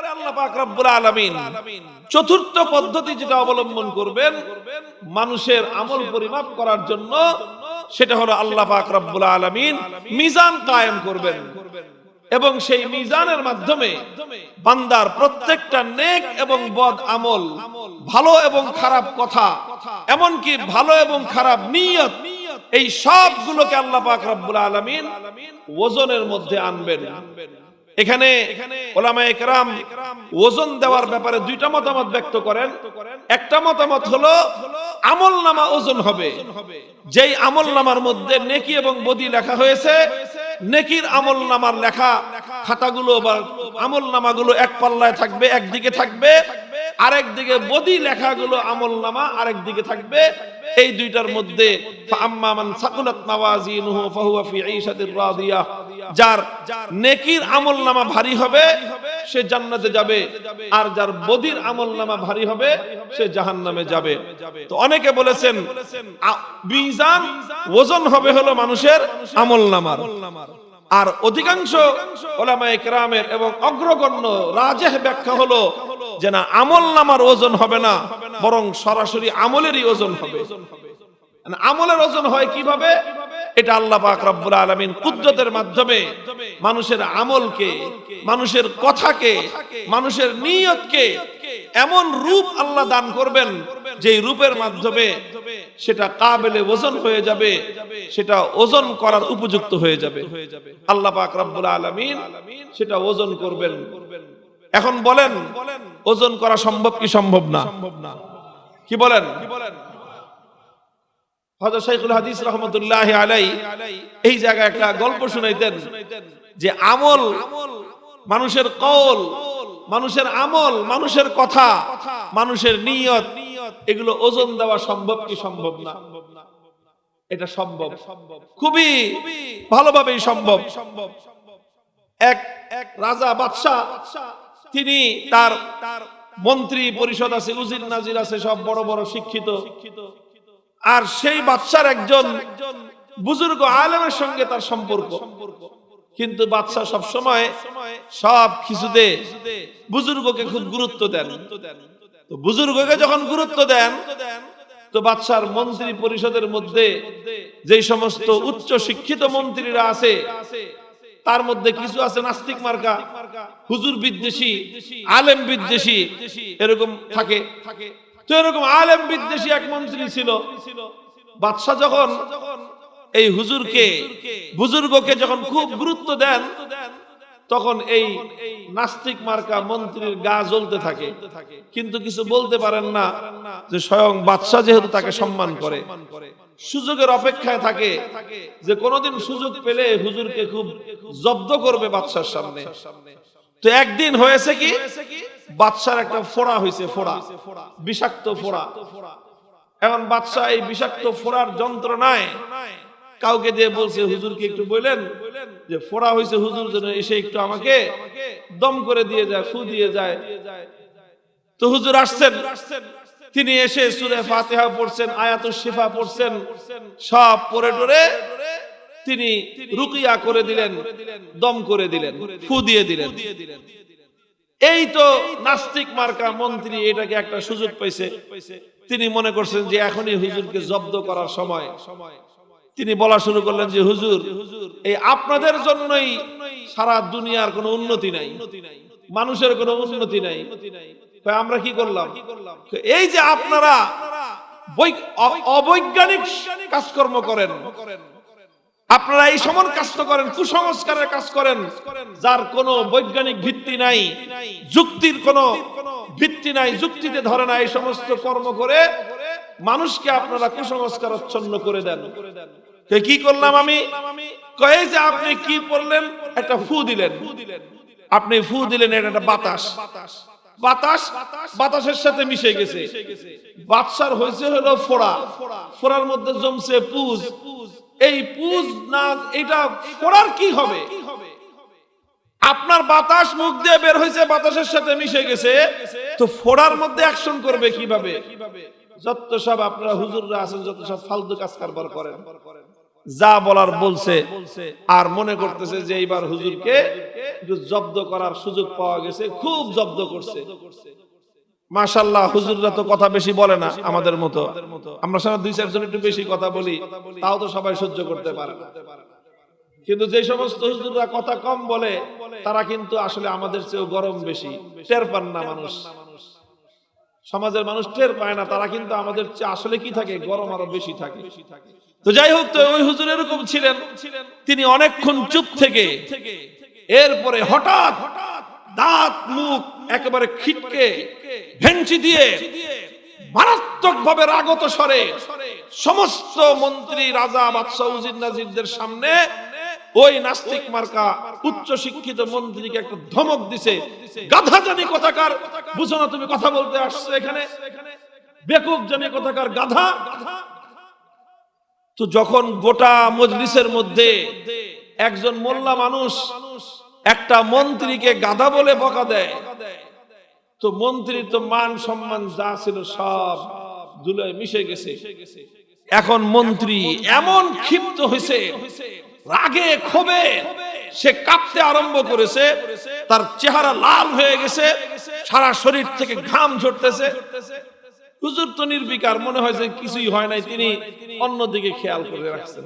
এরপরে আল্লাহ পাক রব্বুল আলামিন চতুর্থ পদ্ধতি যেটা অবলম্বন করবেন, মানুষের আমল পরিমাপ করার জন্য, সেটা হলো আল্লাহ পাক রব্বুল আলামিন মিজান কায়েম করবেন। এবং সেই মিজানের মাধ্যমে বান্দার প্রত্যেকটা নেক এবং বদ আমল, ভালো এবং খারাপ কথা, এমনকি ভালো এবং খারাপ নিয়ত, এই সবগুলোকে আল্লাহ পাক রব্বুল আলামিন ওজনের মধ্যে আনবেন। এখানে ওলামায়ে কেরাম ওজন দেওয়ার ব্যাপারে দুইটা মতামত ব্যক্ত করেন। একটা মতামত হলো, আমল নামা ওজন হবে। যেই আমল নামার মধ্যে নেকি এবং বদি লেখা হয়েছে, নেকির আমল নামার লেখা খাতাগুলো বা আমল নামাগুলো এক পাল্লায় থাকবে, একদিকে থাকবে। আরেক দিকে বদি লেখাগুলো আমল নামা, আরেক দিকে থাকবে এই দুইটার মধ্যে যার নেকির আমল নামা ভারী হবে, সে জান্নাতে যাবে। আর যার বদির আমল নামা ভারী হবে, সে জাহান্নামে যাবে। তো অনেকে বলেছেন মিজান ওজন হবে হলো মানুষের আমল নামার। আর অধিকাংশ ওলামায়ে কেরামের এবং অগ্রগণ্য রাজেহ ব্যাখ্যা হলো যে না, আমল নামার ওজন হবে না, বরং সরাসরি আমলেরই ওজন হবে। মানে আমলের ওজন হয় কীভাবে? এটা আল্লাহ পাক রব্বুল আলামিন কুদরতের মাধ্যমে মানুষের আমলকে, মানুষের কথাকে, মানুষের নিয়তকে এমন রূপ আল্লাহ দান করবেন যে রূপের মাধ্যমে সেটা কাবেলে ওজন হয়ে যাবে, সেটা ওজন করার উপযুক্ত হয়ে যাবে। আল্লাহ পাক রব্বুল আলামিন সেটা ওজন করবেন। এখন বলেন, ওজন করা সম্ভব কি সম্ভব না? কি বলেন? হযরত শাইখুল হাদিস রহমতুল্লাহ আলাই এই জায়গায় একটা গল্প শুনাইতেন যে আমল মানুষের কল মানুষের আমল, মানুষের কথা, মানুষের নিয়ত, এগুলো ওজন দেওয়া সম্ভব কি সম্ভব না? এটা সম্ভব। খুবই ভালোভাবেই সম্ভব। এক এক রাজা বাদশাহ তিনি তার তার মন্ত্রী পরিষদ আছে, উজির নাজির আছে, সব বড় বড় শিক্ষিত। আর সেই বাদশার একজন বুজুর্গ আলেমের সঙ্গে তার সম্পর্ক। কিন্তু বাদশাহ সব সময় সব কিছুতে বুজুর্গকে খুব গুরুত্ব দেন। তো বুজুর্গকে যখন গুরুত্ব দেন, তো বাদশার মন্ত্রী পরিষদের মধ্যে যেই সমস্ত উচ্চ শিক্ষিত মন্ত্রীরা আছে তার মধ্যে কিছু আছে নাস্তিক মার্কা। হুজুর বিদ্বেষী, আলেম বিদ্বেষী, এরকম থাকে। তো এরকম আলেম বিদ্বেষী এক মন্ত্রী ছিল। বাদশাহ যখন এই হুজুরকে, বুজুর্গকে যখন খুব গুরুত্ব দেন তখন এই নাস্তিক মার্কা মন্ত্রীর গা জ্বলতে থাকে। কিন্তু কিছু বলতে পারেন না যে স্বয়ং বাদশাহ যেহেতু তাকে সম্মান করে। সুযোগের অপেক্ষায় থাকে যে কোনোদিন সুযোগ পেলে হুজুরকে খুব জব্দ করবে বাদশার সামনে। তো একদিন হয়েছে কি? বাদশার একটা ফোড়া হয়েছে ফোড়া বিষাক্ত ফোড়া। এখন বাদশাহ এই বিষাক্ত ফোড়ার যন্ত্রণায় কাউকে দিয়ে বলছে, হুজুরকে একটু বললেন যে ফোড়া হয়েছে, হুজুর যেন এসে একটু আমাকে দম করে দিয়ে যায়, ফু দিয়ে যায়। তো হুজুর আসছেন। তিনি এসে সুরে ফাতিহা পড়ছেন আয়াতুল শিফা পড়ছেন, সব পড়ে টরে তিনি রুকিয়া করে দিলেন, দম করে দিলেন, ফু দিয়ে দিলেন। এই তো নাস্তিক মার্কা মন্ত্রী এটাকে একটা সুযোগ পাইছে। তিনি মনে করছেন যে এখনই হুজুরকে জব্দ করার সময় সময়। তিনি বলা শুরু করলেন যে, হুজুর, এই আপনাদের জন্যই সারা দুনিয়ার কোনো উন্নতি নাই। মানুষের কোনো উন্নতি নাই। আমরা কি করলাম? এই যে আপনারা অবৈজ্ঞানিক কাজকর্ম করেন, আপনারা এই সমন কাজ করেন, কুসংস্কারের কাজ করেন, যার কোনো বৈজ্ঞানিক ভিত্তি নাই, যুক্তির কোনো ভিত্তি নাই, যুক্তিতে ধরে না, এই সমস্ত কর্ম করে মানুষকে আপনারা কুসংস্কার অচ্ছন্ন করে দেন। তো কি করলাম আমি? কয়ে যে আপনি কি করলেন একটা ফু দিলেন। আপনি ফু দিলেন, এটা একটা বাতাস। বাতাস, বাতাসের সাথে মিশে গেছে। বাদশার হয়েছে হলো ফোড়া। ফোড়ার মধ্যে জমছে পুজ। এই পুজ না, এটা ফোড়ার কি হবে? আপনার বাতাস মুখ দিয়ে বের হয়েছে, বাতাসের সাথে মিশে গেছে। তো ফোড়ার মধ্যে অ্যাকশন করবে কীভাবে? যত সব আপনারা হুজুররা আছেন, যত সব ফালতু কাজ কারবার করেন। যা বলার বলছে আর মনে করতেছে যে এইবার হুজুরকে জব্দ করার সুযোগ পাওয়া গেছে, খুব জব্দ করছে। মাশাল্লাহ হুজুররা তো কথা বেশি বলে না আমাদের মতো। আমরা সারা দুই চারজন একটু বেশি কথা বলি, তাও তো সবাই সহ্য করতে পারে কিন্তু যে সমস্ত হুজুররা কথা কম বলে, তারা কিন্তু আসলে আমাদের চেয়েও গরম বেশি। টের পান না মানুষ। সমাজের মানুষ টের পায় না, তারা কিন্তু আমাদের আসলে কি থাকে? গরম আরও বেশি থাকে। তো যাই হোক, তো ওই হুজুর এরকম ছিলেন, তিনি অনেকক্ষণ চুপ থেকে এরপরে হঠাৎ দাঁত, মুখ একেবারে খিটকে, ভেঞ্চি দিয়ে মারাত্মক ভাবে রাগত স্বরে সমস্ত মন্ত্রী রাজা বাদশাহ নাজিরদের সামনে ওই নাস্তিক মার্কা উচ্চ শিক্ষিত মন্ত্রীকে একটা ধমক দিছে। গাধা জানি কথাকার। বুঝো না তুমি কথা বলতে আসছো এখানে। বেকুব জানি কথাকার গাধা। তো যখন গোটা মজলিসের মধ্যে একজন মোল্লা মানুষ একটা মন্ত্রীকে গাধা বলে বকা দেয়, তো মন্ত্রীর তো মান সম্মান যা ছিল সব ধুলোয় মিশে গেছে। এখন মন্ত্রী এমন ক্ষিপ্ত হয়েছে রাগে, ক্ষোভে সে কাঁপতে আরম্ভ করেছে, তার চেহারা লাল হয়ে গেছে, সারা শরীর থেকে ঘাম ঝরতেছে। হুজুর তো নির্বিকার, মনে হয় যে কিছুই হয় নাই, তিনি অন্যদিকে খেয়াল করে রাখছেন।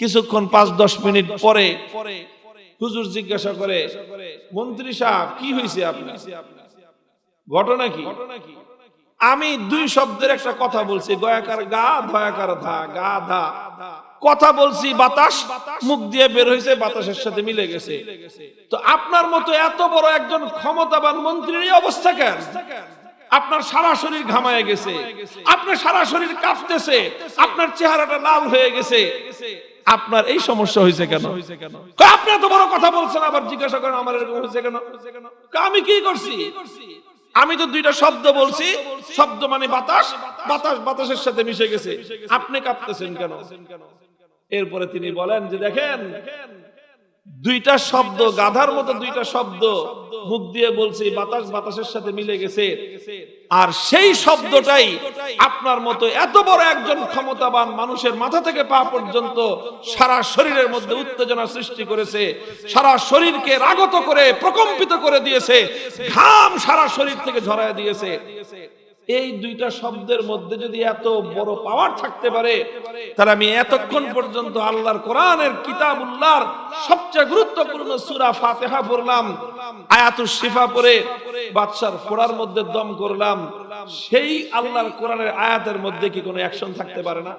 কিছুক্ষণ পাঁচ, দশ মিনিট পরে হুজুর জিজ্ঞাসা করে, মন্ত্রী সাহেব, কি হয়েছে ঘটনা কি? আমি দুই শব্দের একটা কথা বলছি, গয়াকার গা, ধয়াকার ধা, গা ধা। কথা বলছি, বাতাস, মুখ দিয়ে বের হয়েছে, বাতাসের সাথে মিলে গেছে। তো আপনার মতো এত বড় একজন ক্ষমতাবান মন্ত্রীর এই অবস্থা কেন? আপনার সারা শরীর ঘামায় গেছে আপনার সারা শরীর কাঁপতেছে, আপনার চেহারাটা লাল হয়ে গেছে। আপনার এই সমস্যা হয়েছে কেন? আপনি এত বড় কথা বলছেন, আবার জিজ্ঞাসা করেন, আমার এরকম হয়েছে কেন? আমি কি করছি? আমি তো দুইটা শব্দ বলছি, শব্দ মানে বাতাস বাতাস, বাতাসের সাথে মিশে গেছে। আপনি কাঁপতেছেন কেন? এরপরে তিনি বলেন যে, দেখেন, দুইটা শব্দ, গাধার মতো দুইটা শব্দ মুখ দিয়ে বলছি বাতাস বাতাসের সাথে মিলে গেছে। আর সেই শব্দটাই আপনার মতো এত বড় একজন ক্ষমতাবান মানুষের মাথা থেকে পা পর্যন্ত সারা শরীরের মধ্যে উত্তেজনা সৃষ্টি করেছে। সারা শরীরকে রাগত করে, প্রকম্পিত করে দিয়েছে। ঘাম সারা শরীর থেকে ঝরায় দিয়েছে। এই দুইটা শব্দের মধ্যে যদি এত বড় পাওয়ার থাকতে পারে, তাহলে আমি এতক্ষণ পর্যন্ত আল্লাহর কোরআনের কিতাবুল্লাহর সবচেয়ে গুরুত্বপূর্ণ সূরা ফাতিহা পড়লাম, আয়াতুস শিফা পড়ে বাদশার ফোড়ার মধ্যে দম করলাম। সেই আল্লাহর কোরআনের আয়াতের মধ্যে কি কোনো অ্যাকশন থাকতে পারে না?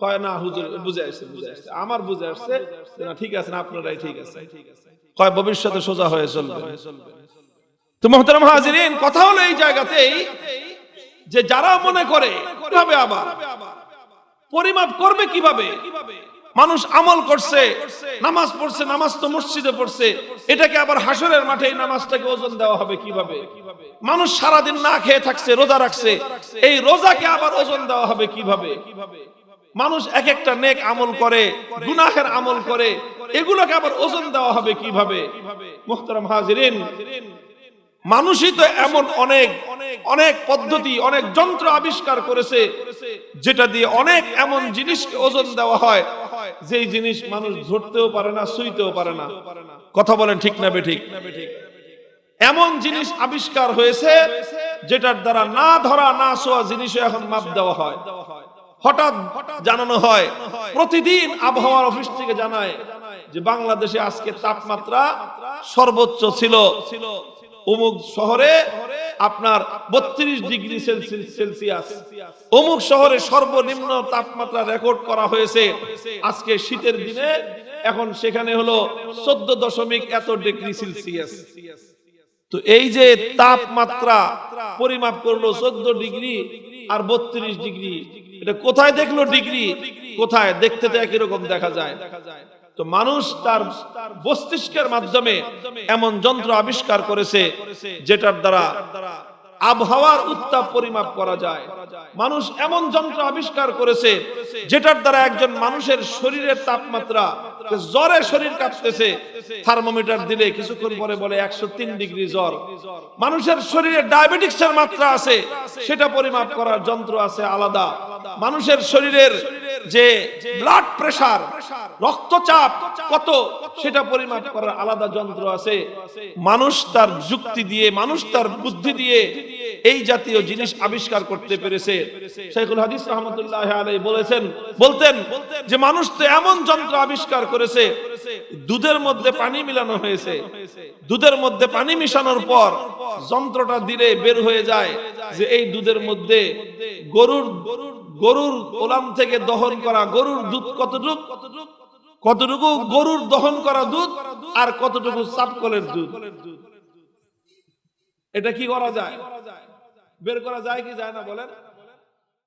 কয়, না, হুজুর, বুঝে আসছে বুঝে আসছে। আমার বুঝে আসছে না, ঠিক আছে না, আপনারাই ঠিক আছে। কয়, ভবিষ্যতে সোজা হয়ে চলবে তো মোহতারাম হাজিরিন, কথা হলো এই জায়গাতেই যে যারা মনে করে, কীভাবে আবার? পরিমাপ করবে কীভাবে? মানুষ আমল করছে, নামাজ পড়ছে, নামাজ তো মসজিদে পড়ছে, এটাকে আবার হাসরের মাঠে এই নামাজটাকে ওজন দেওয়া হবে কীভাবে? মানুষ সারাদিন না খেয়ে থাকছে, রোজা রাখছে, এই রোজাকে আবার ওজন দেওয়া হবে কীভাবে? মানুষ এক একটা নেক আমল করে, গুনাহের আমল করে, এগুলোকে আবার ওজন দেওয়া হবে কীভাবে? মুহতারাম হাজিরিন মানুষই তো এমন অনেক অনেক পদ্ধতি, অনেক যন্ত্র আবিষ্কার করেছে, যেটা দিয়ে অনেক এমন জিনিসকে ওজন দেওয়া হয়, যেই জিনিস মানুষ ধরতেও পারে না, সুইতেও পারে না। কথা বলেন ঠিক না বেঠিক? এমন জিনিস আবিষ্কার হয়েছে, যেটার দ্বারা না ধরা, না ছোঁয়া জিনিসও এখন মাপ দেওয়া হয়। হঠাৎ জানানো হয়, প্রতিদিন আবহাওয়ার অফিস থেকে জানায় যে বাংলাদেশে আজকে তাপমাত্রা সর্বোচ্চ ছিল অমুক শহরে আপনার বত্রিশ ডিগ্রি সেলসিয়াস অমুক শহরে সর্বনিম্ন তাপমাত্রা রেকর্ড করা হয়েছে। আজকে শীতের দিনে, এখন সেখানে হলো চোদ্দ দশমিক এত ডিগ্রি সেলসিয়াস। তো এই যে তাপমাত্রা পরিমাপ করল চোদ্দ ডিগ্রি আর বত্রিশ ডিগ্রি, এটা কোথায় দেখল ডিগ্রি? কোথায়? দেখতে তো একই রকম দেখা যায়। তো মানুষ তার মস্তিষ্কের মাধ্যমে এমন যন্ত্র আবিষ্কার করেছে যেটার দ্বারা আবহাওয়ার উত্তাপ পরিমাপ করা যায়। মানুষ এমন যন্ত্র আবিষ্কার করেছে যেটার দ্বারা একজন মানুষের শরীরের তাপমাত্রা জ্বরে শরীর কাঁপতেছে, থার্মোমিটার দিলে কিছুক্ষণ পরে বলে একশো তিন ডিগ্রি জ্বর। মানুষের শরীরে ডায়াবেটিক্সের মাত্রা আছে, সেটা পরিমাপ করার যন্ত্র আছে আলাদা। মানুষের শরীরের যে ব্লাড প্রেসার রক্তচাপ কত, সেটা পরিমাপ করার আলাদা যন্ত্র আছে। মানুষ তার যুক্তি দিয়ে, মানুষ তার বুদ্ধি দিয়ে এই জাতীয় জিনিস আবিষ্কার করতে পেরেছে। শেখুল হাদিস রহমতুল্লাহ আলাই বলেছেন, বলতেন যে মানুষ তো এমন যন্ত্র আবিষ্কার করেছে, দুধের মধ্যে পানি মিলানো হয়েছে। দুধের মধ্যে পানি মিশানোর পর যন্ত্রটা দিলে বের হয়ে যায় যে এই দুধের মধ্যে গরুর গরুর ওলাম থেকে দহন করা গরুর দুধ কতটুক? কতটুকু গরুর দহন করা দুধ আর কতটুকু সাপকলের দুধ? এটা কি করা যায়? বের করা যায় কি যায় না বলেন?